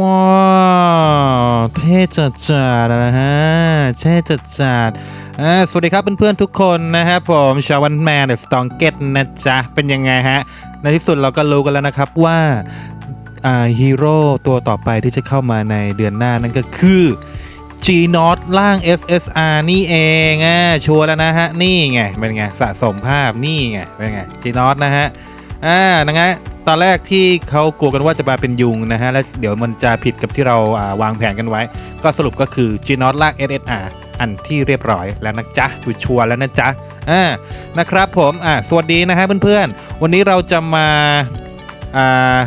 ว้าวเท่จัดจัดๆนะฮะเท่จัดจัดๆสวัสดีครับเพื่อนๆทุกคนนะครับผมชาววันแมนเดอะสตองเกตนะจ๊ะ เป็นยังไงฮะ ในที่สุดเราก็รู้กันแล้วนะครับว่าอ่าฮีโร่ตัวต่อไปที่จะเข้ามาในเดือนหน้านั่นก็คือ G n o t ล่าง SSR นี่เองอะชัวร์แล้วนะฮะ นี่ไง เป็นไง สะสมภาพนี่ไง เป็นไง G n o t นะฮะ อ่านะฮะตอนแรกที่เขากลัวกันว่าจะมาเป็นยุงนะฮะ แล้วเดี๋ยวมันจะผิดกับที่เราอ่าวางแผนกันไว้ ก็สรุปก็คือ G n o t ลาก SSR อันที่เรียบร้อยแล้วนะจ๊ะชัวร์แล้วนะจ๊ะอ่านะครับผมอ่าสวัสดีนะฮะเพื่อนๆ วันนี้เราจะมาอ่า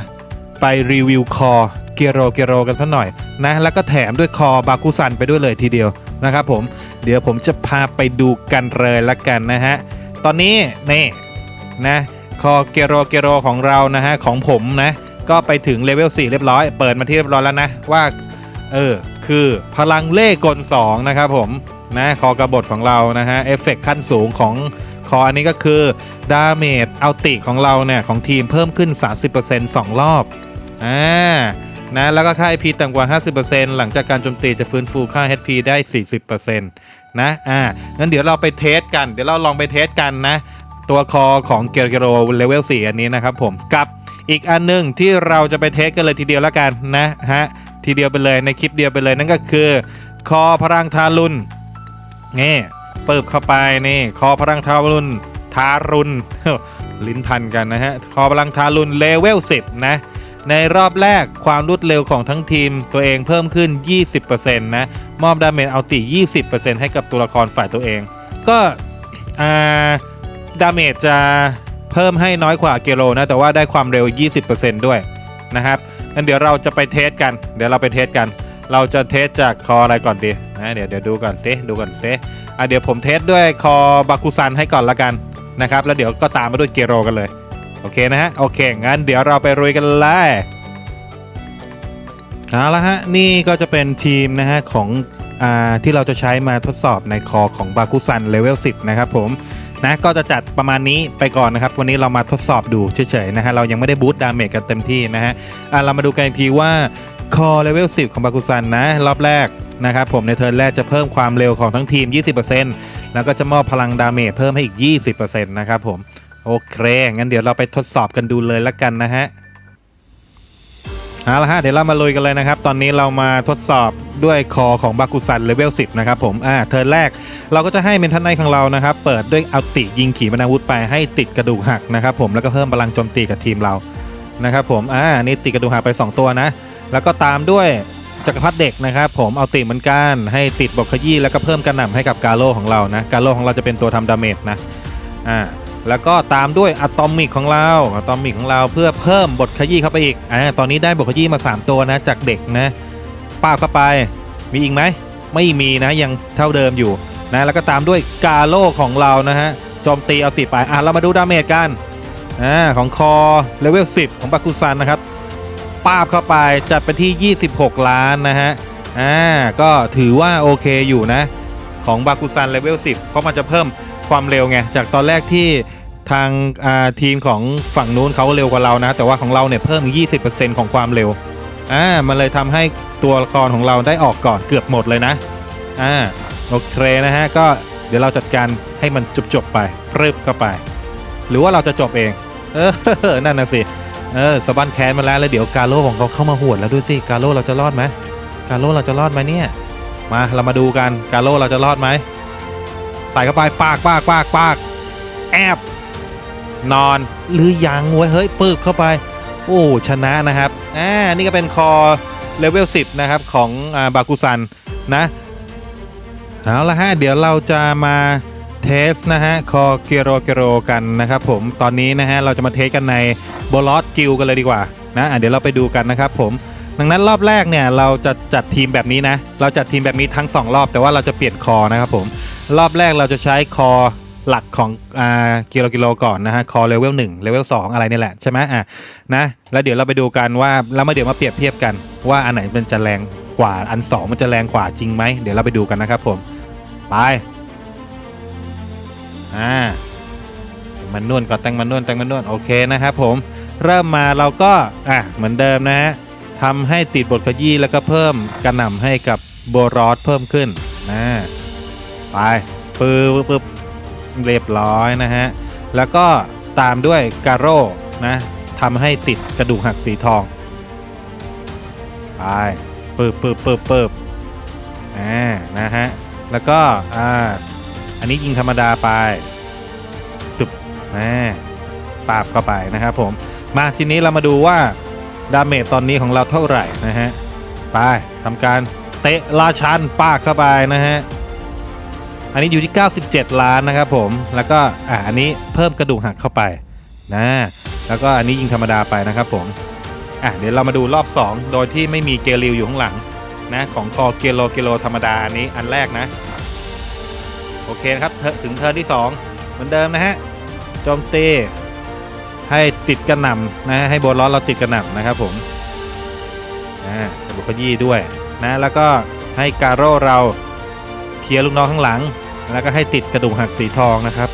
ไปรีวิวคอเกโรเกโรกันสักหน่อยนะ แล้วก็แถมด้วยคอบาคุซันไปด้วยเลยทีเดียวนะครับผม เดี๋ยวผมจะพาไปดูกันเลยละกันนะฮะ ตอนนี้นี่นะ คอเกโรเกโรของเรานะฮะของผมนะ ก็ไปถึงเลเวล4เรียบร้อย เปิดมาที่เรียบร้อยแล้วนะว่าเออคือพลังเล่กล2นะครับผมนะคอกระบฏของเรานะฮะเอฟเฟกขั้นสูงของคออันนี้ก็คือดาเมจเอัลติของเราเนี่ยของทีมเพิ่มขึ้น 30% 2 รอบอ่านะแล้วก็ค่า HP ต่ำกว่า 50%หลังจากการโจมตีจะฟื้นฟูค่า HP ได้ 40%นะอ่างั้นเดี๋ยวเราไปเทสกัน เดี๋ยวเราลองไปเทสกันนะ ตัวคอของเกลเกโรเลเวล4อันนี้นะครับผมกับอีกอันหนึงที่เราจะไปเทสกันเลยทีเดียวแล้วกันนะฮะทีเดียวไปเลยในคลิปเดียวไปเลยนั่นก็คือ คอพลังทารุณนี่เปิบเข้าไปนี่ คอพลังทารุณทารุณลิ้นพันกันนะฮะ คอพลังทารุณเลเวล10 นะ ในรอบแรกความรวดเร็วของทั้งทีมตัวเองเพิ่มขึ้น 20%นะ มอบดาเมจเอาติ20%ให้กับตัวละครฝ่ายตัวเอง ก็อ่า ดาเมจจะเพิ่มให้น้อยกว่าเกโรนะ แต่ว่าได้ความเร็ว 20%ด้วยนะครับงั้นเดี๋ยวเราจะไปเทสกัน เดี๋ยวเราไปเทสกัน เราจะเทสจากคออะไรก่อนดีนะเดี๋ยวเดี๋ยวดูก่อนซิดูก่อนซิอะเดี๋ยวผมเทสด้วยคอบาคุซันให้ก่อนละกันนะครับ แล้วเดี๋ยวก็ตามมาด้วยเกโรกันเลย โอเคนะฮะ โอเค งั้นเดี๋ยวเราไปรุยกันเลยเอาละฮะ นี่ก็จะเป็นทีมนะฮะของอ่าที่เราจะใช้มาทดสอบในคอของบาคุซันเลเวล10 นะครับผม นะก็จะจัดประมาณนี้ไปก่อนนะครับ วันนี้เรามาทดสอบดูเฉยๆนะฮะเรายังไม่ได้บูตดาเมจกันเต็มที่นะฮะอะเรามาดูกันอีกทีว่าคอเลเวล10 ของบาคุซันนะรอบแรกนะครับผมในเทิร์นแรกจะเพิ่มความเร็วของทั้งทีม 20%แล้วก็จะมอบพลังดาเมจเพิ่มให้อีก 20%นะครับผมโอเคงั้นเดี๋ยวเราไปทดสอบกันดูเลยละกันนะฮะ เอาละฮะเดี๋ยวเรามาลุยกันเลยนะครับ ตอนนี้เรามาทดสอบด้วยคอของบากุซันเลเวล10 นะครับผม อ่า เทิร์นแรกเราก็จะให้เมนทันไนของเรานะครับ เปิดด้วยเอัลติยิงขีปนาวุธไปให้ติดกระดูกหักนะครับผม แล้วก็เพิ่มพลังโจมตีกับทีมเรา นะครับผม อ่า นี่ติดกระดูกหักไป 2 ตัวนะ แล้วก็ตามด้วยจักรพรรดิเด็กนะครับผม เอาติเหมือนกัน ให้ติดบทขยี้แล้วก็เพิ่มกระหน่ำให้กับกาโลของเรา นะ กาโลของเราจะเป็นตัวทำดาเมจนะ อ่า แล้วก็ตามด้วยอะตอมิกของเราอะตอมิกของเราเพื่อเพิ่มบทขยี้เข้าไปอีกอ่าตอนนี้ได้บทขยี้มา 3 ตัวนะจากเด็กนะป้าบเข้าไปมีอีกไหมไม่มีนะยังเท่าเดิมอยู่นะแล้วก็ตามด้วยกาโลของเรานะฮะโจมตีเอาติดไปอะเรามาดูดาเมจกันอ่าของคอเลเวล10 ของบาคุซันนะครับป้าบเข้าไปจัดไปที่ 26 ล้านนะฮะอ่าก็ถือว่าโอเคอยู่นะ ของบาคุซันเลเวล10 เพราะมันจะเพิ่มความเร็วไง จากตอนแรกที่ ทางาทีมของฝั่งนู้นเขาเร็วกว่าเรานะ แต่ว่าของเราเนี่ยเพิ่มอีก20%ของความเร็วอ่ามันเลยทำให้ตัวละครของเราได้ออกก่อนเกือบหมดเลยนะอ่าโอเคนะฮะก็เดี๋ยวเราจัดการให้มันจบๆไปพรึบเข้าไป หรือว่าเราจะจบเอง เออนั่นนะสิเออสบันแค้นมาแล้วแล้วเดี๋ยวกาโลของเขาเข้ามาหวดแล้วด้วยสิกาโลเราจะรอดไหมกาโลเราจะรอดไหมเนี่ย มาเรามาดูกันกาโลเราจะรอดไหมใส่เข้าไปปากปากปากปากแอบ นอนหรือยังเว้ยเฮ้ยปืบเข้าไป โอ้ชนะนะครับอ่านี่ก็เป็นคอเลเวล10 นะครับ ของอาบากุซันนะเอาละฮะเดี๋ยวเราจะมาเทสนะฮะคอเกโรเกโรกันนะครับผมตอนนี้นะฮะเราจะมาเทสกันในโบลอสกิลกันเลยดีกว่านะะเดี๋ยวเราไปดูกันนะครับผมดังนั้นรอบแรกเนี่ยเราจะจัดทีมแบบนี้นะ เราจัดทีมแบบนี้ทั้ง 2 รอบ แต่ว่าเราจะเปลี่ยนคอนะครับผมรอบแรกเราจะใช้คอ หลักของอ่ากิโลกิโลก่อนนะฮะคอเลเวล1เลเวล2อะไรนี่แหละใช่ไหมอะนะแล้วเดี๋ยวเราไปดูกันว่าแล้วมาเดี๋ยวมาเปรียบเทียบกัน ว่าอันไหนมันจะแรงกว่าอัน2มันจะแรงกว่าจริงไหมเดี๋ยวเราไปดูกันนะครับผมไปอ่ามันนวลก่อนแต่งมันนวลแต่งมันนวลโอเคนะครับผมเริ่มมาเราก็อะเหมือนเดิมนะฮะทำให้ติดบทขยี้แล้วก็เพิ่มกระหน่ำให้กับโบรอสเพิ่มขึ้นนะไปปื๊บปึ๊บ เรียบร้อยนะฮะ แล้วก็ตามด้วยการโร่นะทำให้ติดกระดูกหักสีทอง ไปปึ๊บปึ๊บปึ๊บปึ๊บอ่า นะฮะ แล้วก็ อ่า อันนี้ยิงธรรมดาไปตึบอ่าปาบเข้าไปนะครับผม มาทีนี้เรามาดูว่าดาเมจตอนนี้ของเราเท่าไหร่นะฮะ ไปทำการเตะราชันปากเข้าไปนะฮะ อันนี้อยู่ที่ 97 ล้านนะครับผม แล้วก็อ่าอันนี้เพิ่มกระดูกหักเข้าไปนะ แล้วก็อันนี้ยิงธรรมดาไปนะครับผม อะเดี๋ยวเรามาดูรอบ 2 โดยที่ไม่มีเกลิวอยู่ข้างหลังนะของคอเกโลเกโลธรรมดาอันนี้อันแรกนะ โอเคนะครับเทิร์นถึงเทิร์ที่ 2 เหมือนเดิมนะฮะโจมตีให้ติดกระหน่ำนะให้โบนล้อเราติดกระหน่ำนะครับผมนะบุกขยี้ด้วยนะแล้วก็ให้การโร่เราเคลียร์ลูกน้องข้างหลัง แล้วก็ให้ติดกระดูกหักสีทองนะครับ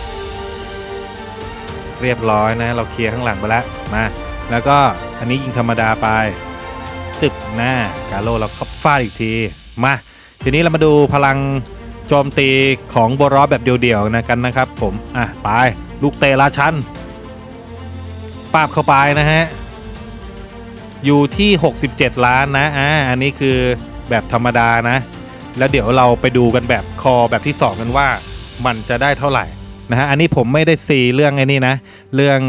เรียบร้อยนะ เราเคลียร์ข้างหลังไปแล้วมา แล้วก็อันนี้ยิงธรรมดาไป ตึกหน้ากาโลเราก็ฟาดอีกที มา ทีนี้เรามาดูพลังโจมตีของโบรอแบบเดี่ยวๆนะกันนะครับ ผมอะไปลูกเตะราชันปาบเข้าไปนะฮะอยู่ที่ 67 ล้านนะอ่าอันนี้คือแบบธรรมดานะ แล้วเดี๋ยวเราไปดูกันแบบคอแบบที่ 2 กันว่ามันจะได้เท่าไหร่นะฮะอันนี้ผมไม่ได้ซีเรื่องไอ้นี่นะ เรื่อง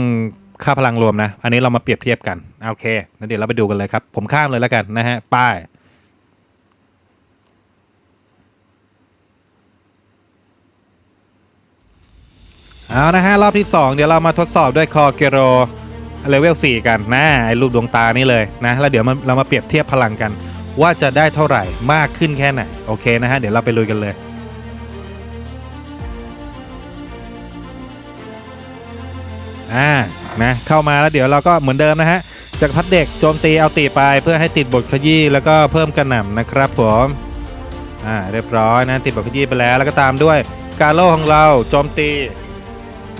ค่าพลังรวมนะ อันนี้เรามาเปรียบเทียบกันโอเคงั้นเดี๋ยวเราไปดูกันเลยครับ ผมข้ามเลยแล้วกันนะฮะป้ายเอานะฮะรอบที่ 2 เดี๋ยวเรามาทดสอบด้วยคอเกโรเลเวล4กันนะไอ้รูปดวงตานี่เลยนะแล้วเดี๋ยวมันเรามาเปรียบเทียบพลังกัน ว่าจะได้เท่าไหร่มากขึ้นแค่ไหนโอเคนะฮะเดี๋ยวเราไปลุยกันเลยอ่านะเข้ามาแล้วเดี๋ยวเราก็เหมือนเดิมนะฮะจากพัดเด็กโจมตีเอาตีไปเพื่อให้ติดบทขยี้แล้วก็เพิ่มกระหน่ำนะครับผมอ่าเรียบร้อยนะติดบทขยี้ไปแล้วแล้วก็ตามด้วยกาโลของเราโจมตี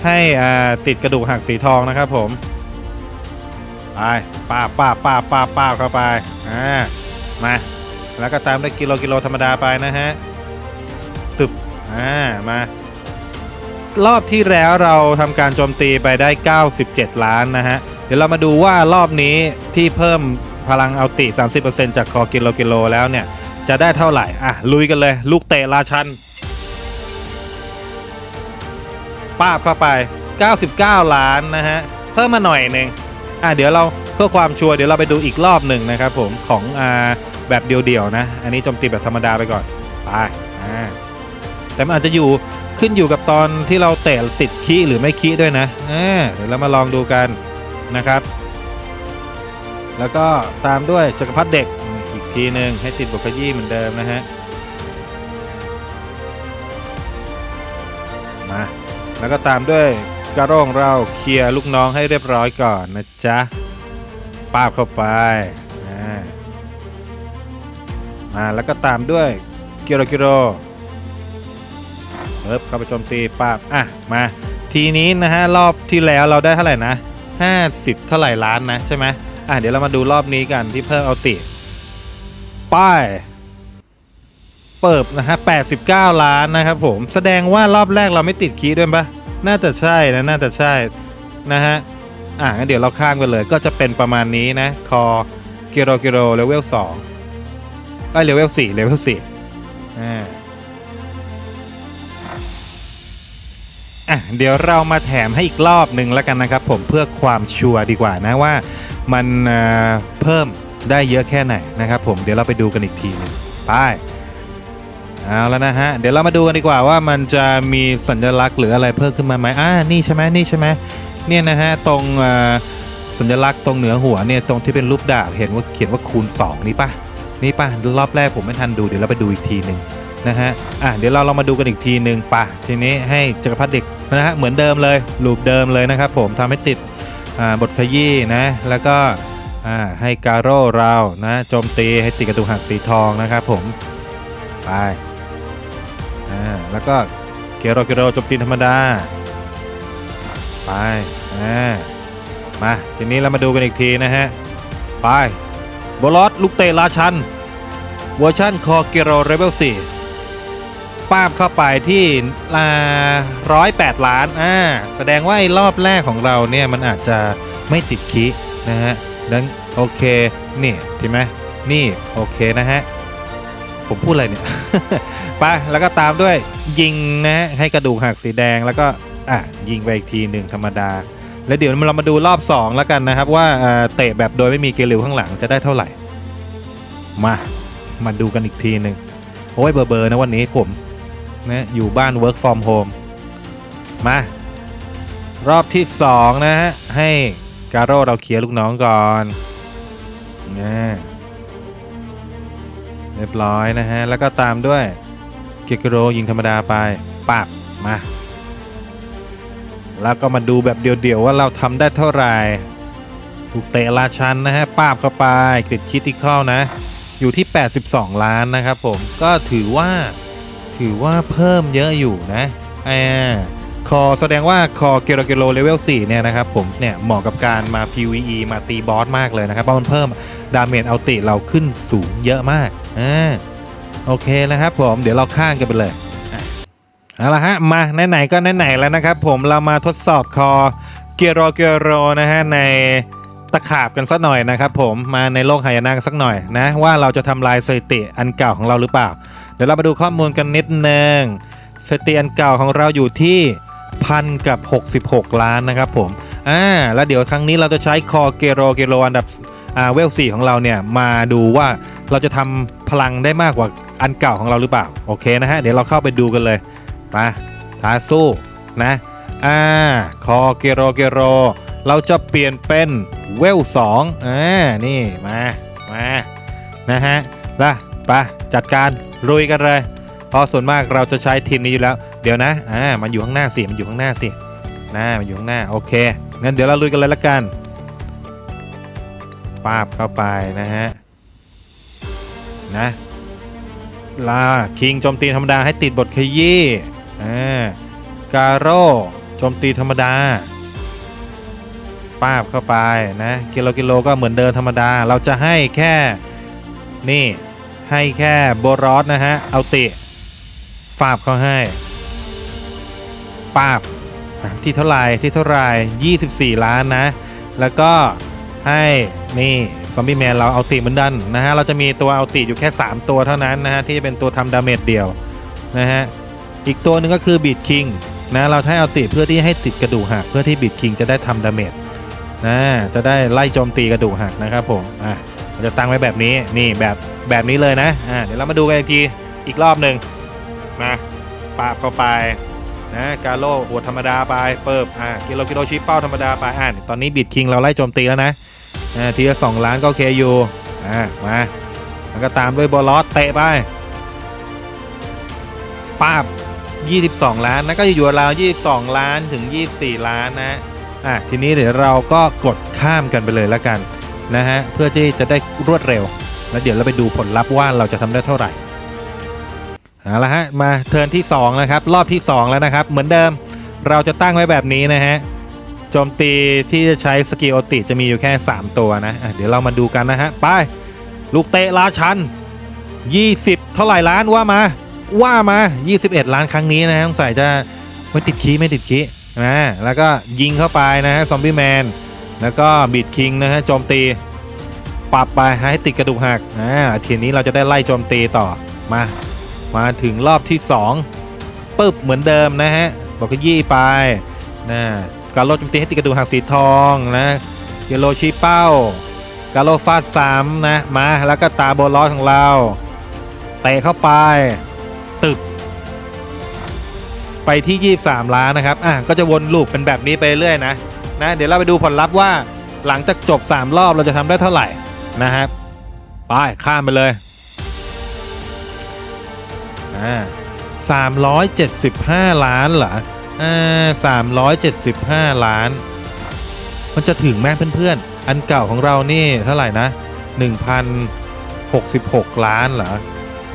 ให้อ่าติดกระดูกหักสีทองนะครับผมไปป้าป้าป้าป้าป้าเข้าไปอ่า มา แล้วก็ตามด้วยกิโลกิโลธรรมดาไปนะฮะสึบอ่า มารอบที่แล้วเราทำการโจมตีไปได้ 97 ล้านนะฮะ เดี๋ยวเรามาดูว่ารอบนี้ที่เพิ่มพลังเอาติ 30%จากคอกิโลกิโลแล้วเนี่ย จะได้เท่าไหร่ อะ ลุยกันเลย ลูกเตะราชัน ป้าบเข้าไป 99 ล้านนะฮะ เพิ่มมาหน่อยหนึ่งอะ เดี๋ยวเราเพื่อความชัวร์เดี๋ยวเราไปดูอีกรอบหนึ่งนะครับผมของอ่า แบบเดียวๆนะ อันนี้โจมตีแบบธรรมดาไปก่อนไปอ่าแต่มันอาจจะอยู่ขึ้นอยู่กับตอนที่เราเตะติดคีหรือไม่คีด้วยนะเออเดี๋ยวเรามาลองดูกันนะครับ แล้วก็ตามด้วยจักรพรรดิเด็กอีกทีหนึ่งให้ติดบทขยี้เหมือนเดิมนะฮะมาแล้วก็ตามด้วยกระโรงเราเคลียร์ลูกน้องให้เรียบร้อยก่อนนะจ๊ะปาบเข้าไป มาแล้วก็ตามด้วยเกิโรกิโรเอิบเข้าไปโจมตีปาบอะมาทีนี้นะฮะรอบที่แล้วเราได้เท่าไหร่นะ50 เท่าไหร่ล้านนะใช่ไหมอะเดี๋ยวเรามาดูรอบนี้กันที่เพิ่มเอาติป้ายเปิบนะฮะ89 ล้านนะครับผมแสดงว่ารอบแรกเราไม่ติดคีด้วยปะน่าจะใช่นะน่าจะใช่นะฮะอะงั้นเดี๋ยวเราข้างไปเลย ก็จะเป็นประมาณนี้นะคอกิโรกิโรเลเวล2 ไอ้เลเวล4เลเวล4อ่าอะเดี๋ยวเรามาแถมให้อีกรอบหนึ่งแล้วกันนะครับผมเพื่อความชัวร์ดีกว่านะว่ามันเพิ่มได้เยอะแค่ไหนนะครับผมเดี๋ยวเราไปดูกันอีกทีหนึงไปเอาแล้วนะฮะเดี๋ยวเรามาดูกันดีกว่าว่ามันจะมีสัญลักษณ์หรืออะไรเพิ่มขึ้นมาไหมอ่านี่ใช่ไหมนี่ใช่ไหมเนี่ยนะฮะตรงสัญลักษณ์ตรงเหนือหัวเนี่ยตรงที่เป็นรูปดาบเห็นว่าเขียนว่าคูณ 2 นี่ปะ นี่ป่ะรอบแรกผมไม่ทันดูเดี๋ยวเราไปดูอีกทีหนึ่งนะฮะอะเดี๋ยวเราเรามาดูกันอีกทีหนึ่งป่ะทีนี้ให้จักรพรรดิเด็กนะฮะเหมือนเดิมเลยลูปเดิมเลยนะครับผมทำให้ติดอ่าบทขยี้นะแล้วก็อ่าให้การโร่เรานะโจมตีให้ติดกระดูกหักสีทองนะครับผมไปอ่าแล้วก็เกโรเกโรโจมตีธรรมดาไปอ่ามาทีนี้เรามาดูกันอีกทีนะฮะไป บลอสลูกเตะราชันเวอร์ชันคอเกโรเรเวล4ป้าบเข้าไปที่อ่าร้อยแปดล้านอ่าแสดงว่าอ้รอบแรกของเราเนี่ยมันอาจจะไม่ติดคีนะฮะดังโอเค นี่เห็นไหมนี่โอเคนะฮะ ผมพูดอะไรเนี่ยไปแล้วก็ตามด้วยยิงนะฮะให้กระดูกหักสีแดงแล้วก็อะยิงไปอีกทีหนึ่งธรรมดา แล้วเดี๋ยวเรามาดูรอบ 2 แล้วกันนะครับ ว่าเตะแบบโดยไม่มีเกลิวข้างหลังจะได้เท่าไหร่ มามาดูกันอีกทีหนึ่งโอ้ยเบอร์เบอร์นะวันนี้ผมนะอยู่บ้าน work from home มารอบที่ 2 นะฮะ ให้การโร่เราเคลียร์ลูกน้องก่อนนะเรียบร้อยนะฮะ แล้วก็ตามด้วยเกียร์โรยิงธรรมดาไปปับมา แล้วก็มาดูแบบเดี่ยวๆว่าเราทำได้เท่าไหร่ถูกเตะราชันนะฮะป้าบเข้าไปกริดคิติคอลนะ อยู่ที่ 82 ล้านนะครับผมก็ถือว่าถือว่าเพิ่มเยอะอยู่นะอ่าคอแสดงว่าคอเกโรเกโรเลเวล4เนี่ยนะครับผมเนี่ยเหมาะกับการมา PVE มาตีบอสมากเลยนะครับเพราะมันเพิ่มดาเมจเอาติเราขึ้นสูงเยอะมากอ่าโอเคนะครับผมเดี๋ยวเราข้างกันไปเลย เอาละฮะมาไหนๆก็ไหนๆแล้วนะครับ ผมเรามาทดสอบคอเกียโรเกียโรนะฮะในตะขาบกันสักหน่อยนะครับผมมาในโลกหายนะสักหน่อยนะ ว่าเราจะทำลายสถิติอันเก่าของเราหรือเปล่า เดี๋ยวเรามาดูข้อมูลกันนิดนึงสถิติอันเก่าของเราอยู่ที่พันกับ 66 ล้านนะครับผมอ่าแล้วเดี๋ยวครั้งนี้เราจะใช้คอเกโรเกโรอันดับอ่าเวลสี่ของเราเนี่ยมาดูว่าเราจะทำพลังได้มากกว่าอันเก่าของเราหรือเปล่าโอเคนะฮะเดี๋ยวเราเข้าไปดูกันเลย มาท้าสู้นะอ่าคอเกโรเกโร เราจะเปลี่ยนเป็นเวลสองอ่านี่มามานะฮะละไปจัดการลุยกันเลยเพราะส่วนมากเราจะใช้ทีมนี้อยู่แล้ว เดี๋ยวนะอ่ามันอยู่ข้างหน้าสิมันอยู่ข้างหน้าสินะมันอยู่ข้างหน้าโอเคงั้นเดี๋ยวเราลุยกันเลยละกันปาบเข้าไปนะฮะนะลาคิงโจมตีธรรมดาให้ติดบทขยี้ อ่ากาโร่โจมตีธรรมดาป้าบเข้าไปนะกิโลกิโลก็เหมือนเดินธรรมดา เราจะให้แค่นี่ให้แค่โบรอสนะฮะ เอาติฟาบเขาให้ป้าบที่เท่าไรที่เท่าไร่24 ล้านนะ แล้วก็ให้นี่ซอมบี้แมนเราเอาติเหมือนดันนะฮะ เราจะมีตัวเอาติอยู่แค่ 3 ตัวเท่านั้นนะฮะ ที่จะเป็นตัวทำดาเมจเดียวนะฮะ อีกตัวหนึ่งก็คือบีดคิงนะเราให้เอาติเพื่อที่ให้ติดกระดูกหักเพื่อที่บีดคิงจะได้ทำดาเมจนะจะได้ไล่โจมตีกระดูกหักนะครับผมอะเราจะตั้งไว้แบบนี้นี่แบบแบบนี้เลยนะอะเดี๋ยวเรามาดูกันอีกทีอีกรอบหนึ่งมาปาบเข้าไปนะกาโลหัวธรรมดาไปเปิบอะกิโลกิโลชิปเป้าธรรมดาไปอะตอนนี้บีดคิงเราไล่โจมตีแล้วนะอะทีละสองล้านก็โอเคอยู่อะมาแล้วก็ตามด้วยบอลลอสเตะไปปาบ 22 ล้านนะก็อยู่ราว22 ล้านถึง 24 ล้านนะอะทีนี้เดี๋ยวเราก็กดข้ามกันไปเลยแล้วกันนะฮะเพื่อที่จะได้รวดเร็ว แล้วเดี๋ยวเราไปดูผลลัพธ์ว่าเราจะทำได้เท่าไหร่เอาละฮะมาเทิร์นที่2แล้วครับรอบที่ 2 แล้วนะครับ เหมือนเดิมเราจะตั้งไว้แบบนี้นะฮะโจมตีที่จะใช้สกิลโอติจะมีอยู่แค่ 3 ตัวนะะเดี๋ยวเรามาดูกันนะฮะไปลูกเตะราชัน 20 เท่าไหร่ล้านว่ามา ว่ามา 21 ล้านครั้งนี้นะฮะสงใสัยจะไม่ติดคีย์ไม่ติดคีย์นะแล้วก็ยิงเข้าไปนะฮะซอมบี้แมนแล้วก็บีดคิงนะฮะโจมตี ปรับไปให้ติดกระดูกหักอ่าทีนี้เราจะได้ไล่โจมตีต่อมา มาถึงรอบที่2ปึ๊บเหมือนเดิมนะฮะบอกก็ยี่ไปนะการโลโจมตีให้ติดกระดูกหักสีทองนะเยโลชีเป้าการโลฟาดซ้ำนะมาแล้วก็ตาโบลอสของเราเตะเข้าไป ไปที่ 23 ล้านนะครับ อะก็จะวนลูปเป็นแบบนี้ไปเรื่อยนะ นะ เดี๋ยวเราไปดูผลลัพธ์ว่าหลังจากจบ 3 รอบเราจะทำได้เท่าไหร่นะครับ ไปข้ามไปเลย อ่า375ล้านเหรอ อ่า375ล้าน มันจะถึงแม่เพื่อนๆ อันเก่าของเรานี่เท่าไหร่นะ1,066ล้านเหรอ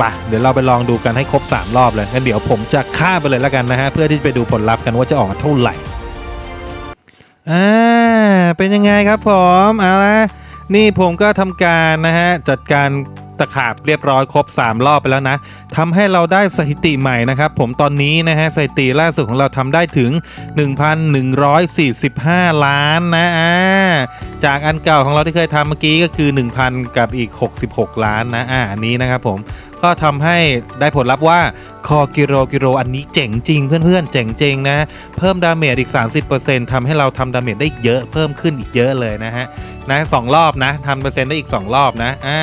ปะเดี๋ยวเราไปลองดูกันให้ครบ 3 รอบเลยงั้นเดี๋ยวผมจะข้าไปเลยแล้วกันนะฮะเพื่อที่จะไปดูผลลัพธ์กันว่าจะออกเท่าไหร่อ่าเป็นยังไงครับผมเอาละนี่ผมก็ทำการนะฮะจัดการตะขาบเรียบร้อยครบ 3 รอบไปแล้วนะทำให้เราได้สถิติใหม่นะครับ ผมตอนนี้นะฮะสถิติล่าสุดของเราทำได้ถึง 1,145 ล้านนะอ่า จากอันเก่าของเราที่เคยทำเมื่อกี้ก็คือ 1,000 กับอีก 66 ล้านนะอ่าอันนี้นะครับผมก็ทำให้ได้ผลลัพธ์ว่าคอกิโรกิโรอันนี้เจ๋งจริงเพื่อนๆ เจ๋งจริงนะเพิ่มดาเมจอีก 30%ทำให้เราทำดาเมจได้เยอะเพิ่มขึ้นอีกเยอะเลยนะฮะนะสองรอบนะทำเปอร์เซ็นต์ได้อีก 2 รอบนะอ่า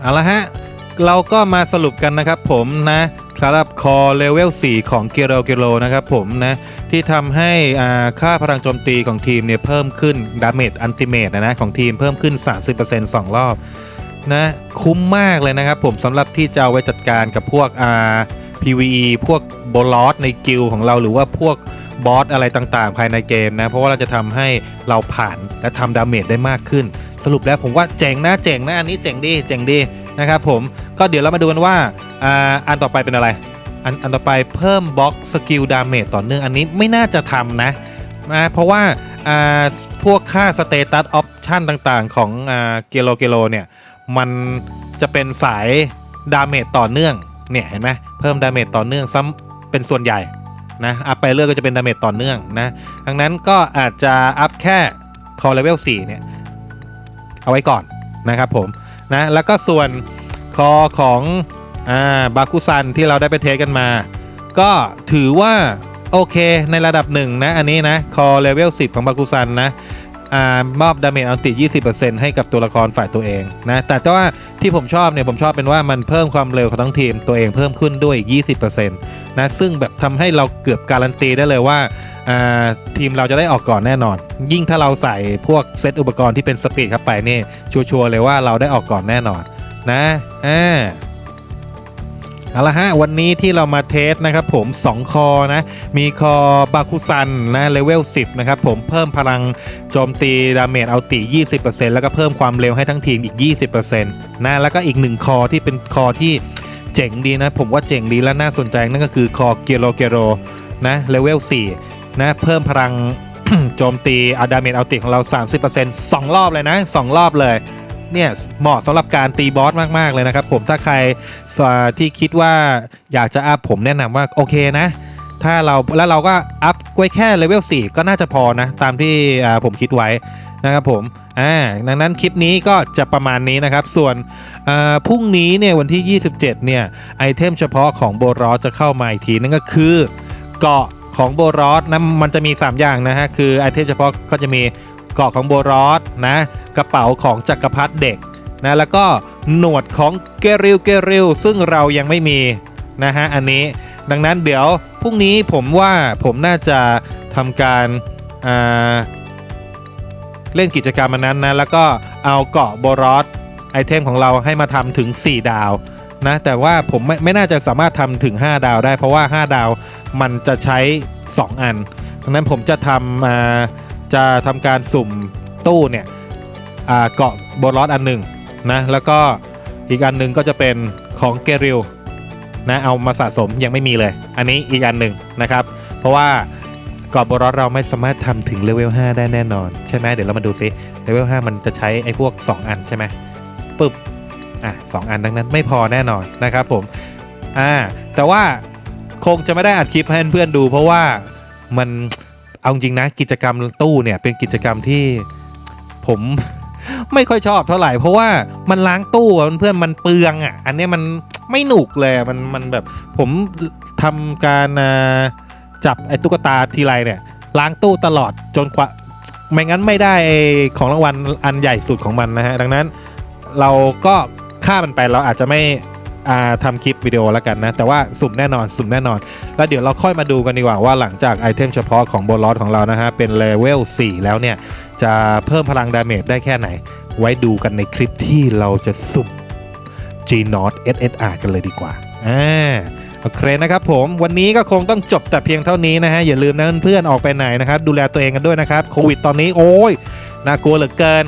เอาละฮะเราก็มาสรุปกันนะครับผมนะ สำหรับคอเลเวล 4 ของเกโรเกโรนะครับผมนะที่ทำให้ค่าพลังโจมตีของทีมเนี่ยเพิ่มขึ้นดาเมจอันติเมตนะนะของทีมเพิ่มขึ้น 30% 2 รอบนะคุ้มมากเลยนะครับผมสำหรับที่จะเอาไว้จัดการกับพวกอ่า PVE พวกบอลลอสในกิลด์ของเราหรือว่าพวกบอสอะไรต่างๆ ภายในเกมนะ เพราะว่าเราจะทำให้เราผ่านและทำดาเมจได้มากขึ้น สรุปแล้วผมว่าเจ๋งนะเจ๋งนะอันนี้เจ๋งดีเจ๋งดี นะครับผมก็เดี๋ยวเรามาดูกันว่าอ่าอันต่อไปเป็นอะไร อันอันต่อไปเพิ่มบล็อกสกิลดาเมจต่อเนื่องอันนี้ไม่น่าจะทำนะนะเพราะว่าอ่าพวกค่าสเตตัสออปชันต่างๆ ของอ่าเกโลเกโลเนี่ยมันจะเป็นสายดาเมจต่อเนื่องเนี่ยเห็นไหมเพิ่มดาเมจต่อเนื่องซ้ำเป็นส่วนใหญ่นะอัพไปเรื่อยก็จะเป็นดาเมจต่อเนื่องนะดังนั้นก็อาจจะอัพแค่คอเลเวล4เนี่ยเอาไว้ก่อนนะครับผม นะแล้วก็ส่วนคอของอ่าบาคุซันที่เราได้ไปเทสกันมา ก็ถือว่าโอเคในระดับหนึ่งนะอันนี้นะคอเลเวล10 ของบาคุซันนะ อ่ามอบดาเมจอัลติ20%ให้กับตัวละครฝ่ายตัวเองนะแต่ว่าที่ผมชอบเนี่ยผมชอบเป็นว่ามันเพิ่มความเร็วของทั้งทีมตัวเองเพิ่มขึ้นด้วยอีก20%นะซึ่งแบบทำให้เราเกือบการันตีได้เลยว่าอ่าทีมเราจะได้ออกก่อนแน่นอน ยิ่งถ้าเราใส่พวกเซตอุปกรณ์ที่เป็นสปีดเข้าไปนี่ชัวร์ๆเลยว่าเราได้ออกก่อนแน่นอนนะอ่า เอาละฮะวันนี้ที่เรามาเทสนะครับผม 2 คอนะ มีคอบาคุซันนะเลเวล 10 นะครับผมเพิ่มพลังโจมตีดาเมจเอาตี 20%แล้วก็เพิ่มความเร็วให้ทั้งทีมอีก 20%นะแล้วก็อีก 1 คอที่เป็นคอที่เจ๋งดีนะ ผมว่าเจ๋งดีและน่าสนใจนั่นก็คือคอเกโรเกโรนะเลเวล 4 นะเพิ่มพลังโจมตีอาดาเมจเอาติของเรา 30% 2 รอบเลยนะ 2 รอบเลย เนี่ยเหมาะสำหรับการตีบอสมากๆเลยนะครับผมถ้าใครที่คิดว่าอยากจะอัพผมแนะนำว่าโอเคนะถ้าเราแล้วเราก็อัพไว้แค่เลเวล4ก็น่าจะพอนะ ตามที่ผมคิดไว้นะครับผมอ่าดังนั้นคลิปนี้ก็จะประมาณนี้นะครับ ส่วนพรุ่งนี้เนี่ยวันที่ 27 เนี่ย ไอเทมเฉพาะของโบรอสจะเข้ามาอีกที นั่นก็คือเกาะของโบรอสนะมันจะมี 3 อย่างนะฮะ คือไอเทมเฉพาะก็จะมีเกาะของโบรอสนะ กระเป๋าของจักรพรรดิเด็กนะแล้วก็หนวดของเกริลเกริลซึ่งเรายังไม่มีนะฮะอันนี้ดังนั้นเดี๋ยวพรุ่งนี้ผมว่าผมน่าจะทำการเล่นกิจกรรมอันนั้นนะแล้วก็เอาเกาะโบรอสไอเทมของเราให้มาทำถึง 4 ดาวนะแต่ว่าผมไม่ไม่น่าจะสามารถทำถึง 5 ดาวได้ เพราะว่า 5 ดาวมันจะใช้ 2 อันดังนั้นผมจะทำอ่าจะทำการสุ่มตู้เนี่ย เกาะโบลอสอันหนึ่งนะแล้วก็อีกอันหนึ่งก็จะเป็นของเกริลนะเอามาสะสมยังไม่มีเลย อันนี้อีกอันหนึ่งนะครับ เพราะว่าเกาะโบลอสเราไม่สามารถทำถึงเลเวล5ได้แน่นอน ใช่ไหมเดี๋ยวเรามาดูซิเลเวล5มันจะใช้ไอ้พวก 2 อันใช่ไหมปึ๊บอะสองอันดังนั้นไม่พอแน่นอนนะครับผมอ่าแต่ว่าคงจะไม่ได้อัดคลิปให้เพื่อนดู เพราะว่ามันเอาจริงนะกิจกรรมตู้เนี่ยเป็นกิจกรรมที่ผม ไม่ค่อยชอบเท่าไหร่เพราะว่ามันล้างตู้เพื่อนๆมันเปลืองอะ อันนี้มันไม่หนุกเลยมันมันแบบผมทำการจับไอ้ตุ๊กตาทีไรเนี่ย ล้างตู้ตลอดจนกว่าไม่งั้นไม่ได้ของรางวัลอันใหญ่สุดของมันนะฮะดังนั้นเราก็ฆ่ามันไปเราอาจจะไม่อ่าทำคลิปวิดีโอแล้วกันนะ แต่ว่าสุ่มแน่นอนสุ่มแน่นอน แล้วเดี๋ยวเราค่อยมาดูกันดีกว่าว่าหลังจากไอเทมเฉพาะของโบลอสของเรานะฮะ เป็นเลเวล4แล้วเนี่ย จะเพิ่มพลังดาเมจได้แค่ไหน ไว้ดูกันในคลิปที่เราจะสุ่ม G n o t SSR กันเลยดีกว่าอ่าโอเคนะครับผมวันนี้ก็คงต้องจบแต่เพียงเท่านี้นะฮะ อย่าลืมนะเพื่อนๆออกไปไหนนะครับ ดูแลตัวเองกันด้วยนะครับโควิดตอนนี้โอ้ยน่ากลัวเหลือเกิน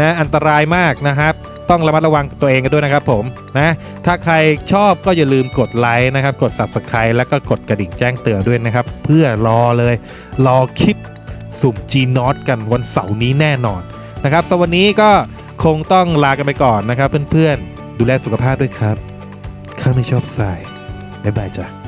นะอันตรายมากนะครับต้องระมัดระวังตัวเองกันด้วยนะครับผมนะถ้าใครชอบก็อย่าลืมกดไลค์นะครับ กด Subscribe แล้วก็กดกระดิ่งแจ้งเตือนด้วยนะครับ เพื่อรอเลย รอคลิป สุ่ม G n o t กันวันเสาร์นี้แน่นอนนะครับสำหรับวันนี้ก็คงต้องลากันไปก่อนนะครับ เพื่อนๆ ดูแลสุขภาพด้วยครับ ข้าไม่ชอบสายบ๊ายบายจ้ะ